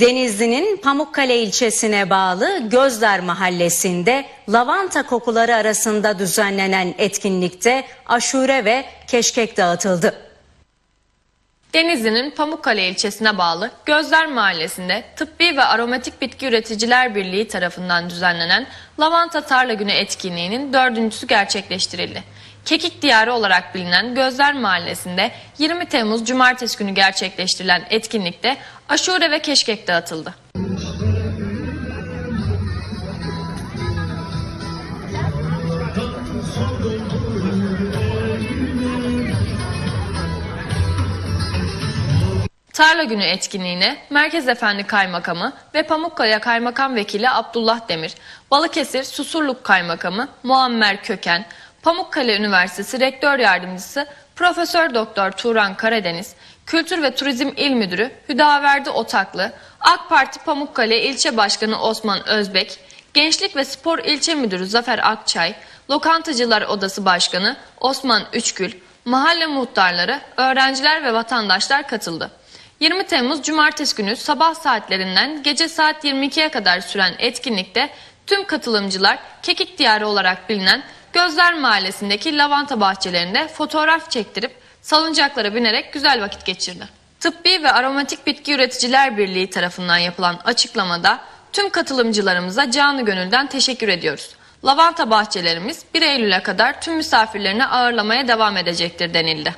Denizli'nin Pamukkale ilçesine bağlı Gözler Mahallesi'nde lavanta kokuları arasında düzenlenen etkinlikte aşure ve keşkek dağıtıldı. Denizli'nin Pamukkale ilçesine bağlı Gözler Mahallesi'nde Tıbbi ve Aromatik Bitki Üreticiler Birliği tarafından düzenlenen Lavanta Tarla Günü etkinliğinin dördüncüsü gerçekleştirildi. Kekik Diyarı olarak bilinen Gözler Mahallesi'nde 20 Temmuz Cumartesi günü gerçekleştirilen etkinlikte aşure ve keşkek dağıtıldı. Tarla Günü etkinliğine Merkez Efendi Kaymakamı ve Pamukkale Kaymakam Vekili Abdullah Demir, Balıkesir Susurluk Kaymakamı Muammer Köken, Pamukkale Üniversitesi Rektör Yardımcısı Profesör Doktor Turan Karadeniz, Kültür ve Turizm İl Müdürü Hüdaverdi Otaklı, AK Parti Pamukkale İlçe Başkanı Osman Özbek, Gençlik ve Spor İlçe Müdürü Zafer Akçay, Lokantacılar Odası Başkanı Osman Üçgül, mahalle muhtarları, öğrenciler ve vatandaşlar katıldı. 20 Temmuz Cumartesi günü sabah saatlerinden gece saat 22'ye kadar süren etkinlikte tüm katılımcılar Kekik Diyarı olarak bilinen Gözler Mahallesi'ndeki lavanta bahçelerinde fotoğraf çektirip salıncaklara binerek güzel vakit geçirdi. Tıbbi ve Aromatik Bitki Üreticiler Birliği tarafından yapılan açıklamada tüm katılımcılarımıza canı gönülden teşekkür ediyoruz. Lavanta bahçelerimiz 1 Eylül'e kadar tüm misafirlerini ağırlamaya devam edecektir denildi.